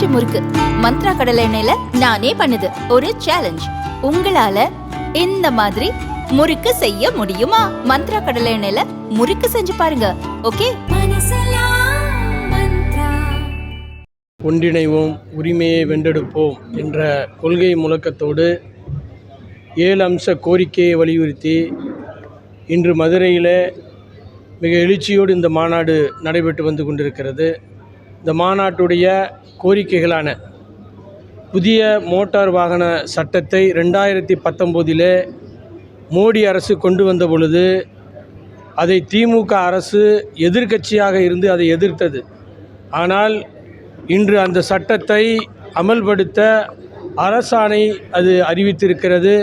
பஞ்சு முறுக்கு. மந்த்ரா கடலை எண்ணெயில நானே பண்ணுது. ஒரு சேலஞ்ச் உங்களால இந்த மாதிரி முறுக்கு செய்ய முடியுமா? மந்த்ரா கடலை எண்ணெயில முறுக்கு செஞ்சு பாருங்க. ஓகே? ஒன்றிணைவோம் உரிமையை வென்றெடுப்போம் என்ற கொள்கை முழக்கத்தோடு ஏழு அம்ச கோரிக்கையை வலியுறுத்தி இன்று மதுரையில் மிக எழுச்சியோடு இந்த மாநாடு நடைபெற்று வந்து கொண்டிருக்கிறது. இந்த மாநாட்டுடைய கோரிக்கைகளான புதிய மோட்டார் வாகன சட்டத்தை ரெண்டாயிரத்தி பத்தொம்போதிலே மோடி அரசு கொண்டு வந்த பொழுது அதை திமுக அரசு எதிர்க்கட்சியாக இருந்து அதை எதிர்த்தது. ஆனால் இன்று அந்த சட்டத்தை அமல்படுத்த அரசாணை அது அறிவித்திருக்கிறது.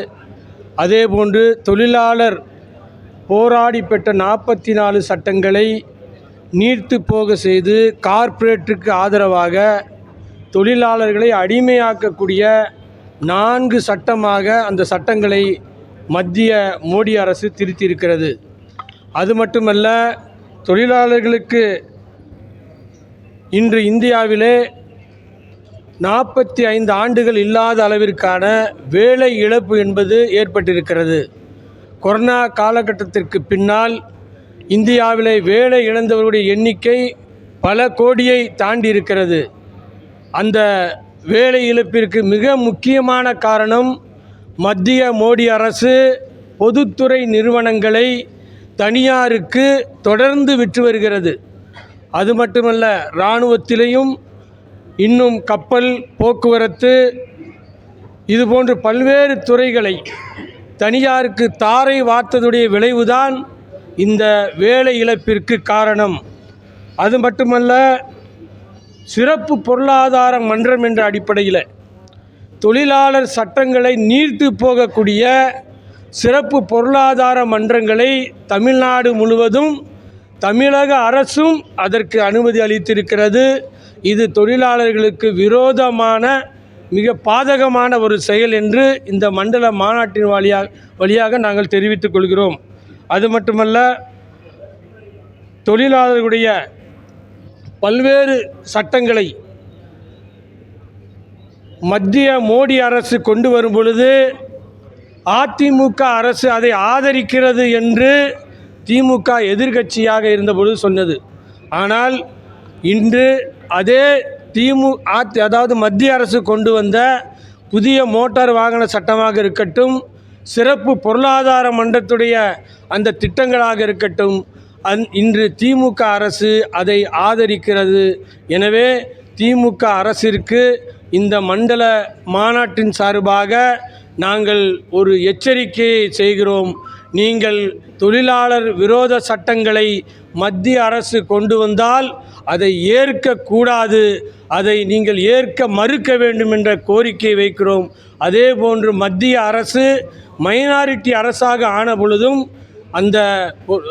அதேபோன்று தொழிலாளர் போராடி பெற்ற நாற்பத்தி நாலு சட்டங்களை நீர்த்து போக செய்து கார்ப்பரேட்டுக்கு ஆதரவாக தொழிலாளர்களை அடிமையாக்கக்கூடிய நான்கு சட்டமாக அந்த சட்டங்களை மத்திய மோடி அரசு திருத்தியிருக்கிறது. அது மட்டுமல்ல தொழிலாளர்களுக்கு இன்று இந்தியாவிலே நாற்பத்தி ஐந்து ஆண்டுகள் இல்லாத அளவிற்கான வேலை இழப்பு என்பது ஏற்பட்டிருக்கிறது. கொரோனா காலகட்டத்திற்கு பின்னால் இந்தியாவில் வேலை இழந்தவருடைய எண்ணிக்கை பல கோடியை தாண்டி இருக்கிறது அந்த வேலை இழப்பிற்கு மிக முக்கியமான காரணம் மத்திய மோடி அரசு பொதுத்துறை நிறுவனங்களை தனியாருக்கு தொடர்ந்து விற்று வருகிறது. அது மட்டுமல்ல இராணுவத்திலையும் இன்னும் கப்பல் போக்குவரத்து இதுபோன்று பல்வேறு துறைகளை தனியாருக்கு தாரை வார்த்ததுடைய விளைவுதான் இந்த வேலை இழப்பிற்கு காரணம் அது மட்டுமல்ல சிறப்பு பொருளாதார மன்றம் என்ற அடிப்படையில் தொழிலாளர் சட்டங்களை நீர்த்து போகக்கூடிய சிறப்பு பொருளாதார மன்றங்களை தமிழ்நாடு முழுவதும் தமிழக அரசும் அதற்கு அனுமதி அளித்திருக்கிறது. இது தொழிலாளர்களுக்கு விரோதமான மிக பாதகமான ஒரு செயல் என்று இந்த மண்டல மாநாட்டின் வழியாக வழியாக நாங்கள் தெரிவித்துக் கொள்கிறோம். அது மட்டுமல்ல தொழிலாளர்களுடைய பல்வேறு சட்டங்களை மத்திய மோடி அரசு கொண்டு வரும் பொழுது அதிமுக அரசு அதை ஆதரிக்கிறது என்று திமுக எதிர்க்கட்சியாக இருந்தபொழுது சொன்னது. ஆனால் இன்று அதே திமு அதாவது மத்திய அரசு கொண்டு வந்த புதிய மோட்டார் வாகன சட்டமாக இருக்கட்டும் சிறப்பு பொருளாதார மன்றத்துடைய அந்த திட்டங்களாக இருக்கட்டும் அந் இன்று திமுக அரசு அதை ஆதரிக்கிறது. எனவே திமுக அரசிற்கு இந்த மண்டல மாநாட்டின் சார்பாக நாங்கள் ஒரு எச்சரிக்கையை செய்கிறோம். நீங்கள் தொழிலாளர் விரோத சட்டங்களை மத்திய அரசு கொண்டு வந்தால் அதை ஏற்கக்கூடாது அதை நீங்கள் ஏற்க மறுக்க வேண்டும் என்ற கோரிக்கை வைக்கிறோம். அதே போன்று மத்திய அரசு மைனாரிட்டி அரசாக ஆன பொழுதும் அந்த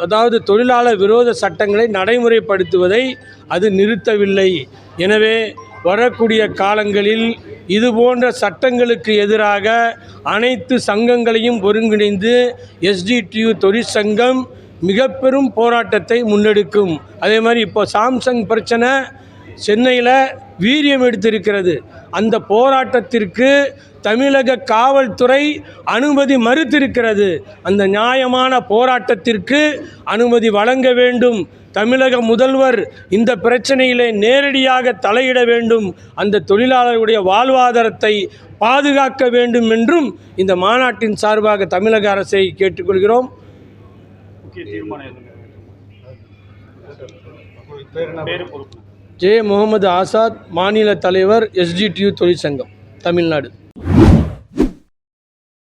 அதாவது தொழிலாளர் விரோத சட்டங்களை நடைமுறைப்படுத்துவதை அது நிறுத்தவில்லை. எனவே வரக்கூடிய காலங்களில் இது போன்ற சட்டங்களுக்கு எதிராக அனைத்து சங்கங்களையும் ஒருங்கிணைந்து எஸ்டிடியு தொழிற்சங்கம் மிக பெரும் போராட்டத்தை முன்னெடுக்கும். அதே மாதிரி இப்போ சாம்சங் பிரச்சனை சென்னையில் வீரியம் எடுத்திருக்கிறது. அந்த போராட்டத்திற்கு தமிழக காவல்துறை அனுமதி மறுத்திருக்கிறது. அந்த நியாயமான போராட்டத்திற்கு அனுமதி வழங்க வேண்டும். தமிழக முதல்வர் இந்த பிரச்சனையிலே நேரடியாக தலையிட வேண்டும். அந்த தொழிலாளர்களுடைய வாழ்வாதாரத்தை பாதுகாக்க வேண்டும் என்றும் இந்த மாநாட்டின் சார்பாக தமிழக அரசை கேட்டுக்கொள்கிறோம். முக்கிய தீர்மானம் ஜே முகமது ஆசாத் மாநில தலைவர் எஸ்டிடியு தொழிற்சங்கம் தமிழ்நாடு.